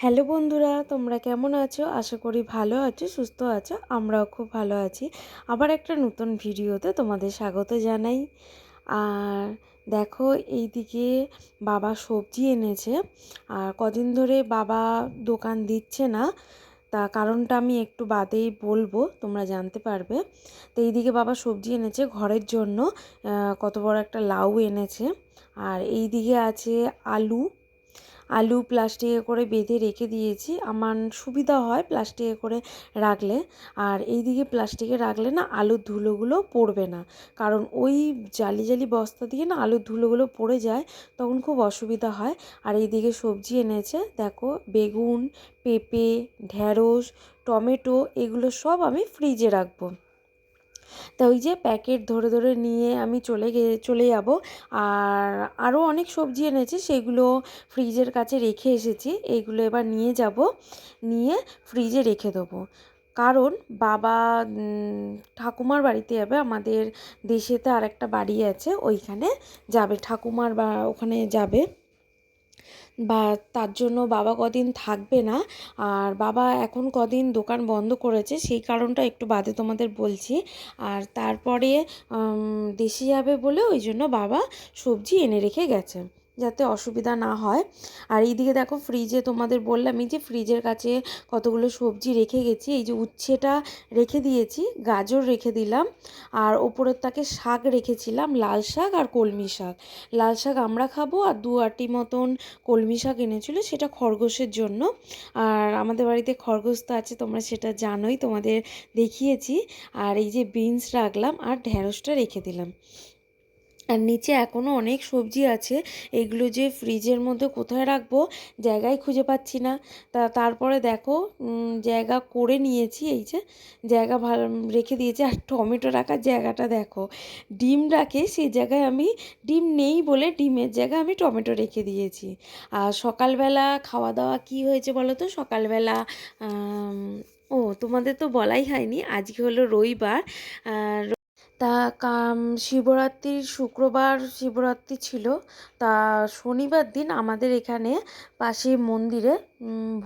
Hello বন্ধুরা, তোমরা কেমন আছো? আশা করি ভালো আছো, সুস্থ আছো, আমরাও খুব ভালো আছি। আবার একটা নতুন ভিডিওতে তোমাদের স্বাগত জানাই। আর দেখো, এইদিকে বাবা সবজি এনেছে। আর কদিন ধরে বাবা দোকান দিচ্ছে না। তা কারণটা আমি একটু বাদেই বলব, তোমরা জানতে পারবে। তো এইদিকে বাবা সবজি এনেছে ঘরের জন্য। কত বড় একটা লাউ এনেছে। আর এইদিকে আছে আলু। আলু প্লাস্টিকে করে বেঁধে রেখে দিয়েছি। আমার সুবিধা হয় প্লাস্টিকে করে রাখলে। আর এই দিকে প্লাস্টিকে রাখলে না আলুর ধুলোগুলো পড়বে না। কারণ ওই জালি জালি বস্তা দিয়ে না আলুর ধুলোগুলো পড়ে যায়, তখন খুব অসুবিধা হয়। আর এইদিকে সবজি এনেছে, দেখো, বেগুন, পেঁপে ঢ্যাঁড়স টমেটো, এগুলো সব আমি ফ্রিজে রাখব। তা ওই যে প্যাকেট ধরে ধরে নিয়ে আমি চলে গে, চলে যাব। আর আরও অনেক সবজি এনেছি, সেগুলো ফ্রিজের কাছে রেখে এসেছি। এইগুলো এবার নিয়ে যাব, নিয়ে ফ্রিজে রেখে দেবো। কারণ বাবা ঠাকুমার বাড়িতে যাবে, আমাদের দেশেতে আর একটা বাড়ি আছে, ওইখানে যাবে। ঠাকুমার বা, ওখানে যাবে। বা তার জন্য বাবা কদিন থাকবে না। আর বাবা এখন কদিন দোকান বন্ধ করেছে, সেই কারণটা একটু বাদে তোমাদের বলছি। আর তারপরে দেশে যাবে বলে ওই জন্য বাবা সবজি এনে রেখে গেছে। যাতে অসুবিধা না হয়। আর এইদিকে দেখো ফ্রিজে তোমাদের বললামই যে ফ্রিজের কাছে কতগুলো সবজি রেখে গেছি, এই যে উচ্ছেটা রেখে দিয়েছি, গাজর রেখে দিলাম, আর ওপরের তাকে শাক রেখেছিলাম, লাল শাক আর কলমি শাক। লাল শাক আমরা খাব আর দু আটি মতন কলমি শাক এনেছিল, সেটা খরগোশের জন্য। আর আমাদের বাড়িতে খরগোশ তো আছে, তোমরা সেটা জানোই, তোমাদের দেখিয়েছি। আর এই যে বিনস রাখলাম আর ঢ্যাঁড়সটা রেখে দিলাম। আর নিচে এখনও অনেক সবজি আছে। এগুলো যে ফ্রিজের মধ্যে কোথায় রাখব? জায়গায় খুঁজে পাচ্ছি না। তা তারপরে দেখো জায়গা করে নিয়েছি। এই যে জায়গা ভালো রেখে দিয়েছি। আর টমেটো রাখার জায়গাটা দেখো। ডিম রাখে সেই জায়গায় আমি ডিম নেই বলে ডিমের জায়গায় আমি টমেটো রেখে দিয়েছি। আর সকালবেলা খাওয়া দাওয়া কি হয়েছে বলো তো? সকালবেলা ও তোমাদের তো বলাই হয়নি। আজকে হলো রবিবার। তা কাম শিবরাত্রির শুক্রবার শিবরাত্রি ছিল। তা শনিবার দিন আমাদের এখানে পাশে মন্দিরে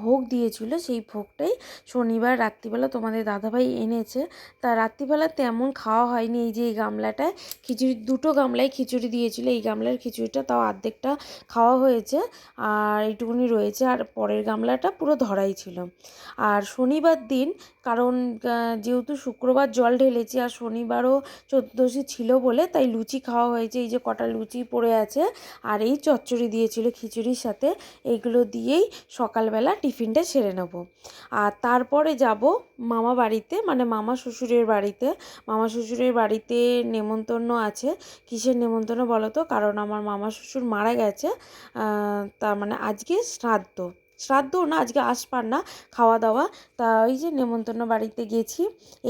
ভোগ দিয়েছিল, সেই ভোগটাই শনিবার রাত্রিবেলা তোমাদের দাদাভাই এনেছে। তা রাত্রিবেলা তেমন খাওয়া হয়নি এই যে এই গামলাটায়। খিচুড়ি, দুটো গামলায় খিচুড়ি দিয়েছিল, এই গামলার খিচুড়িটা তাও অর্ধেকটা খাওয়া হয়েছে, আর এইটুকুনি রয়েছে, আর পরের গামলাটা পুরো ধরাই ছিল। আর শনিবার দিন, কারণ যেহেতু শুক্রবার জল ঢেলেছি, আর শনিবারও চোদ্দোশী ছিল বলে, তাই লুচি খাওয়া হয়েছে, এই যে কটা লুচি পড়ে আছে, আর এই চচ্চড়ি দিয়েছিল খিচুড়ির সাথে, এগুলো দিয়েই সকালবেলা টিফিনটা সেরে নেব। আর তারপরে যাব মামা বাড়িতে মানে মামা শ্বশুরের বাড়িতে। মামা শ্বশুরের বাড়িতে নেমন্তন্ন আছে। কিসের নেমন্তন্ন বলো তো? কারণ আমার মামা শ্বশুর মারা গেছে তার মানে আজকে শ্রাদ্ধ। শ্রাদ্ধ না, আজকে আসপার না খাওয়া দাওয়া তা ওই যে নেমন্তন্ন বাড়িতে গেছি।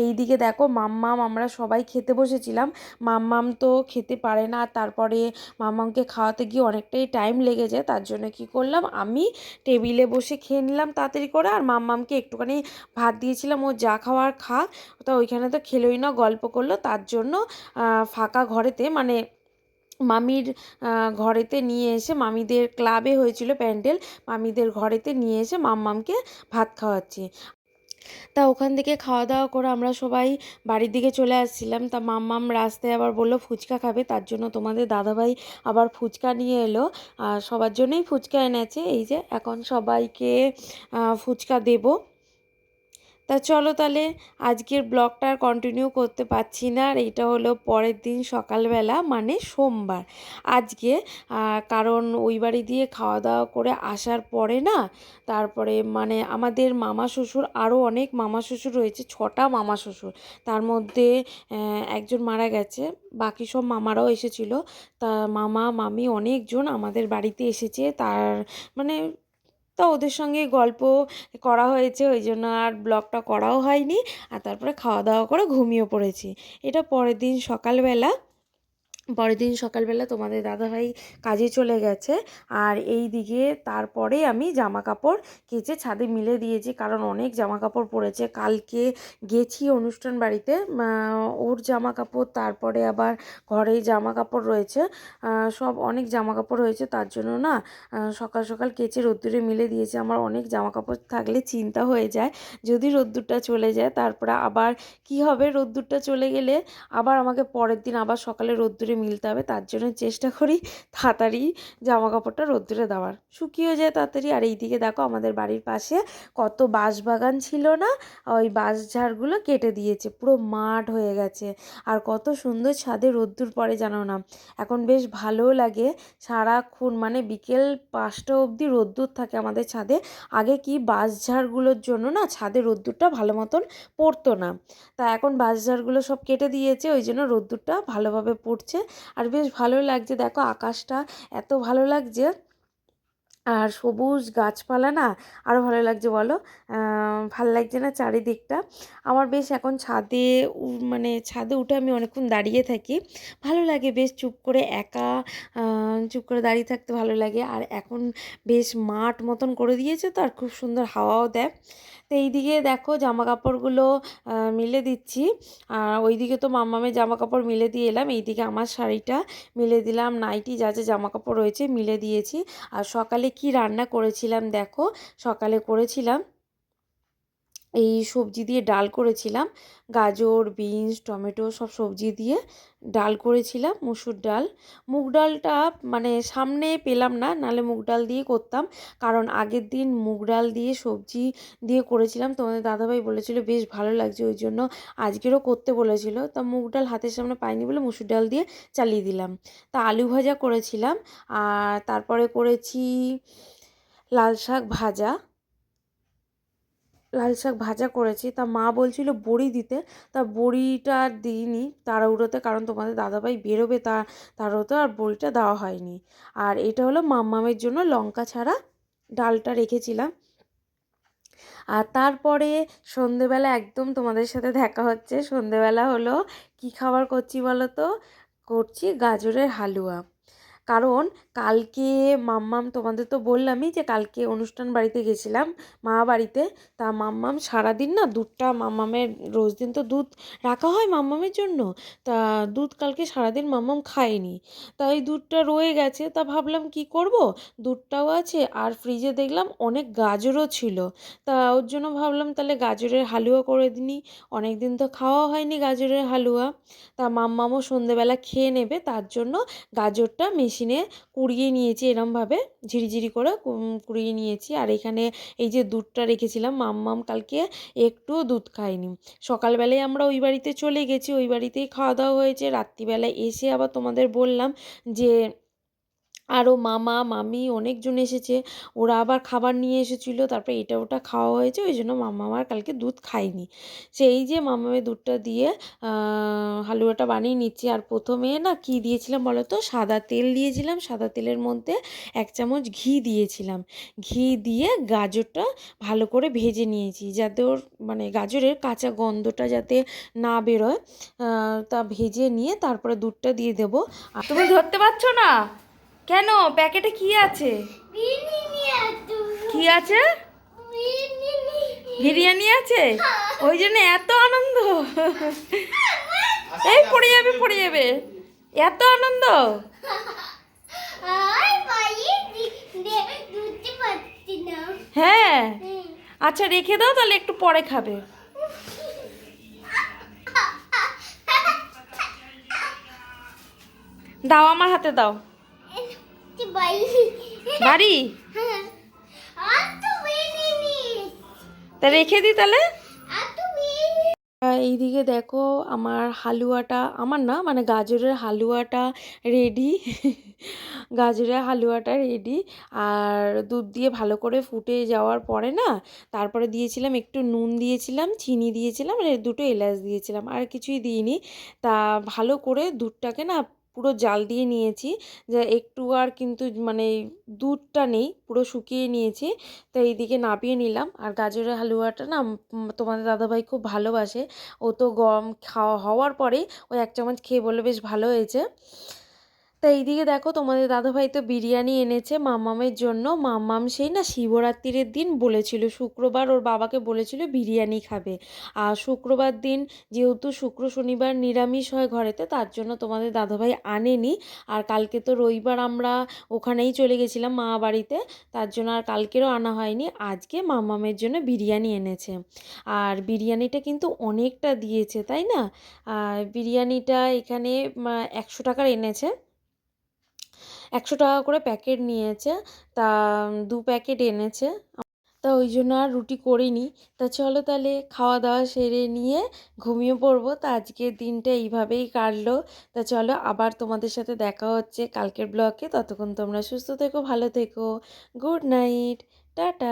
এই দিকে দেখো মাম্মাম, আমরা সবাই খেতে বসেছিলাম। মাম্মাম তো খেতে পারে না, তারপরে মাম্মামকে খাওয়াতে গিয়ে অনেকটাই টাইম লেগে যায়। তার জন্য কি করলাম, আমি টেবিলে বসে খেয়ে নিলাম তাড়াতাড়ি করে। আর মাম্মামকে একটুখানি ভাত দিয়েছিলাম, ও যা খাওয়ার খা। তা ওইখানে তো খেলোই না, গল্প করল। তার জন্য ফাঁকা ঘরেতে মানে মামির ঘরেতে নিয়ে এসে মামিদের ক্লাবে হয়েছিল প্যান্ডেল। মামিদের ঘরেতে নিয়ে এসে মাম্মামকে ভাত খাওয়াচ্ছি। তা ওখান থেকে খাওয়া দাওয়া করে আমরা সবাই বাড়ির দিকে চলে আসছিলাম। তা মাম্মাম রাস্তায় আবার বলল, ফুচকা খাবে, তার জন্য তোমাদের দাদাভাই আবার ফুচকা নিয়ে এলো। আর সবার জন্যই ফুচকা এনেছে। এই যে, এখন সবাইকে ফুচকা দেবো। তা চলো তাহলে আজকের ব্লগটা আর কন্টিনিউ করতে পারছি না। আর এইটা হলো পরের দিন সকালবেলা মানে সোমবার। আজকে কারণ ওই বাড়ি দিয়ে খাওয়া দাওয়া করে আসার পরে না, তারপরে মানে আমাদের মামা শ্বশুর আরও অনেক মামা শ্বশুর রয়েছে, ছটা মামা শ্বশুর। তার মধ্যে একজন মারা গেছে, বাকি সব মামারাও এসেছিল। তা মামা, মামি অনেকজন আমাদের বাড়িতে এসেছে, তার মানে তো ওদের সঙ্গে গল্প করা হয়েছে, ওই জন্য আর ব্লগটা করাও হয়নি। আর তারপরে খাওয়া দাওয়া করে ঘুমিয়ে পড়েছি। এটা পরের দিন সকালবেলা। পরের দিন সকালবেলা তোমাদের দাদাভাই কাজে চলে গেছে। আর এই দিকে তারপরে আমি জামা কাপড় কেচে ছাদে মিলে দিয়েছি, কারণ অনেক জামা কাপড় পরেছে। কালকে গেছি অনুষ্ঠান বাড়িতে ওর জামা কাপড় তারপরে আবার ঘরে জামা কাপড় রয়েছে সব অনেক জামা কাপড় হয়েছে তার জন্য না সকাল সকাল কেচে রোদ্দুরে মিলে দিয়েছি। আমার অনেক জামা কাপড় থাকলে চিন্তা হয়ে যায়, যদি রোদ্দুরটা চলে যায়, তারপরে আবার কি হবে? রোদ্দুরটা চলে গেলে আবার আমাকে পরের দিন আবার সকালে রোদ্দুরে মিলতে হবে, তার জন্য চেষ্টা করি তাড়াতাড়ি জামা কাপড়টা রোদ্দুরে দেওয়ার। শুকিয়ে যায় তাড়াতাড়ি। আর এইদিকে দেখো আমাদের বাড়ির পাশে কত বাঁশ বাগান ছিল না? ওই বাঁশ ঝাড়গুলো কেটে দিয়েছে, পুরো মাঠ হয়ে গেছে। আর কত সুন্দর ছাদে রোদ্দুর পড়ে, জানো না? এখন বেশ ভালো লাগে। সারাক্ষণ মানে বিকেল পাঁচটা অবধি রোদ্দুর থাকে আমাদের ছাদে। আগে কি বাঁশ ঝাড়গুলোর জন্য না ছাদে রোদ্দুরটা ভালো মতন পড়তো না। তা এখন বাঁশ ঝাড়গুলো সব কেটে দিয়েছে, ওই জন্য রোদ্দুরটা ভালোভাবে পড়ছে। আর বেশ ভালো লাগছে। দেখো আকাশটা এত ভালো লাগছে। আর সবুজ গাছপালা না আরও ভালো লাগছে বলো। ভালো লাগছে না চারিদিকটা। আমার বেশ এখন ছাদে মানে ছাদে উঠে আমি অনেকক্ষণ দাঁড়িয়ে থাকি। ভালো লাগে বেশ চুপ করে একা চুপ করে দাঁড়িয়ে থাকতে ভালো লাগে। আর এখন বেশ মাঠ মতন করে দিয়েছে তো, আর খুব সুন্দর হাওয়াও দেয়। তো এইদিকে দেখো জামা কাপড়গুলো মিলে দিচ্ছি। আর ওইদিকে তো মাম্মামের জামা কাপড় মিলে দিয়ে এলাম। এইদিকে আমার শাড়িটা মিলে দিলাম। নাইটি যা যা জামা কাপড় রয়েছে মিলে দিয়েছি। আর সকালে কি রান্না করেছিলাম দেখো? সকালে করেছিলাম এই সবজি দিয়ে ডাল করেছিলাম। গাজর, বিনস, টমেটো সব সবজি দিয়ে ডাল করেছিলাম, মুসুর ডাল। মুগ ডালটা মানে সামনে পেলাম না নালে মুগ ডাল দিয়ে করতাম। কারণ আগের দিন মুগ ডাল দিয়ে সবজি দিয়ে করেছিলাম। তোমাদের দাদাভাই বলেছিল, বেশ ভালো লাগছে ওই জন্য। আজকেরও করতে বলেছিল। তা মুগ ডাল হাতের সামনে পাইনি বলে মুসুর ডাল দিয়ে চালিয়ে দিলাম। তা আলু ভাজা করেছিলাম। আর তারপরে করেছি লাল শাক ভাজা। লাল শাক ভাজা করেছি। তা মা বলছিল বড়ি দিতে। তা বড়িটা দিইনি তাড়াহুড়োতে, কারণ তোমাদের দাদাভাই বেরোবে তা, তাড়াহুড়োতে আর বড়িটা দেওয়া হয়নি। আর এটা হলো মাম্মামের জন্য লঙ্কা ছাড়া ডালটা রেখেছিলাম। আর তারপরে সন্ধেবেলা একদম তোমাদের সাথে দেখা হচ্ছে। সন্ধেবেলা হলো কি খাবার করছি বলো তো? করছি গাজরের হালুয়া। কারণ কালকে মাম্মাম তোমাদের তো বললামই যে কালকে অনুষ্ঠান বাড়িতে গেছিলাম মা বাড়িতে। তা মাম্মাম সারাদিন না দুধটা মাম্মামের, রোজ দিন তো দুধ রাখা হয় মাম্মামের জন্য। তা দুধ কালকে সারাদিন মাম্মাম খায়নি। তাই দুধটা রয়ে গেছে, তা ভাবলাম কি করব? দুধটাও আছে আর ফ্রিজে দেখলাম অনেক গাজরও ছিল। তা ওর জন্য ভাবলাম তাহলে গাজরের হালুয়া করে দিনি। অনেক দিন তো খাওয়া হয়নি গাজরের হালুয়া। তা মাম্মামও সন্ধেবেলা খেয়ে নেবে, তার জন্য গাজরটা মেশিনে কুড়িয়ে নিয়েছি এরমভাবে, ঝিরিঝিরি করে কুড়িয়ে নিয়েছি। আর এখানে এই যে দুধটা রেখেছিলাম মাম্মাম কালকে একটু দুধ খায়নি। সকালবেলায় আমরা ওই বাড়িতে চলে গেছি, ওই বাড়িতেই খাওয়া দাওয়া হয়েছে। রাত্রিবেলায় এসে আবার তোমাদের বললাম যে আরও মামা, মামি অনেকজন এসেছে। ওরা আবার খাবার নিয়ে এসেছিল, তারপরে এটা ওটা খাওয়া হয়েছে, ওই জন্য মামা আমার কালকে দুধ খায়নি সেই যে মামামের দুধটা দিয়ে হালুয়াটা বানিয়ে নিচ্ছি। আর প্রথমে না কি দিয়েছিলাম বলো তো সাদা তেল দিয়েছিলাম। সাদা তেলের মধ্যে এক চামচ ঘি দিয়েছিলাম। ঘি দিয়ে গাজরটা ভালো করে ভেজে নিয়েছি, যাতে ওর মানে গাজরের কাঁচা গন্ধটা যাতে না বেরোয়। তা ভেজে নিয়ে তারপরে দুধটা দিয়ে দেবো। তুমি ধরতে পারছ না? কেন? প্যাকেটে কি আছে? কি আছে? বিরিয়ানি আছে? ওই জন্য এত আনন্দ। এই পড়ে যাবে পড়ে যাবে। এত আনন্দ। হ্যাঁ। আচ্ছা রেখে দাও, তাহলে একটু পরে খাবে। দাও আমার হাতে, দাও। বাড়ি। তা রেখে দিই তাহলে। এইদিকে দেখো আমার হালুয়াটা আমার না মানে গাজরের হালুয়াটা রেডি গাজরের হালুয়াটা রেডি আর দুধ দিয়ে ভালো করে ফুটে যাওয়ার পরে না তারপরে দিয়েছিলাম একটু নুন দিয়েছিলাম চিনি দিয়েছিলাম আর দুটো এলাচ দিয়েছিলাম আর কিছুই দিইনি। তা ভালো করে দুধটাকে না পুরো জাল দিয়ে নিয়েছি। যে একটু আর কিন্তু মানে দুধটা নেই, পুরো শুকিয়ে নিয়েছি। তো এইদিকে নাপিয়ে নিলাম। আর গাজরের হালুয়াটা না তোমাদের দাদাভাই খুব ভালোবাসে। ও তো গম খাওয়া হওয়ার পরে ওই এক চামচ খেয়ে বলে বেশ ভালো হয়েছে। তা এইদিকে দেখো তোমাদের দাদাভাই তো বিরিয়ানি এনেছে মামামের জন্য। মামাম সেই না শিবরাত্রির দিন বলেছিল, শুক্রবার ওর বাবাকে বলেছিল বিরিয়ানি খাবে। আর শুক্রবার দিন যেহেতু শুক্র, শনিবার নিরামিষ হয় ঘরেতে, তার জন্য তোমাদের দাদাভাই আনেনি। আর কালকে তো রবিবার আমরা ওখানেই চলে গেছিলাম মা বাড়িতে, তার জন্য আর কালকেরও আনা হয়নি, আজকে মামামের জন্য বিরিয়ানি এনেছে। আর বিরিয়ানিটা কিন্তু অনেকটা দিয়েছে, তাই না? আর বিরিয়ানিটা এখানে একশো টাকার এনেছে। একশো টাকা করে প্যাকেট নিয়েছে, তা দু প্যাকেট এনেছে। তা ওই জন্য আর রুটি করিনি। তা চলো তাহলে খাওয়া দাওয়া সেরে নিয়ে ঘুমিয়ে পড়ব। তা আজকের দিনটা এইভাবেই কাটলো। তা চলো আবার তোমাদের সাথে দেখা হচ্ছে কালকের ব্লগে। ততক্ষণ তোমরা সুস্থ থেকো, ভালো থেকো। Good night. টাটা।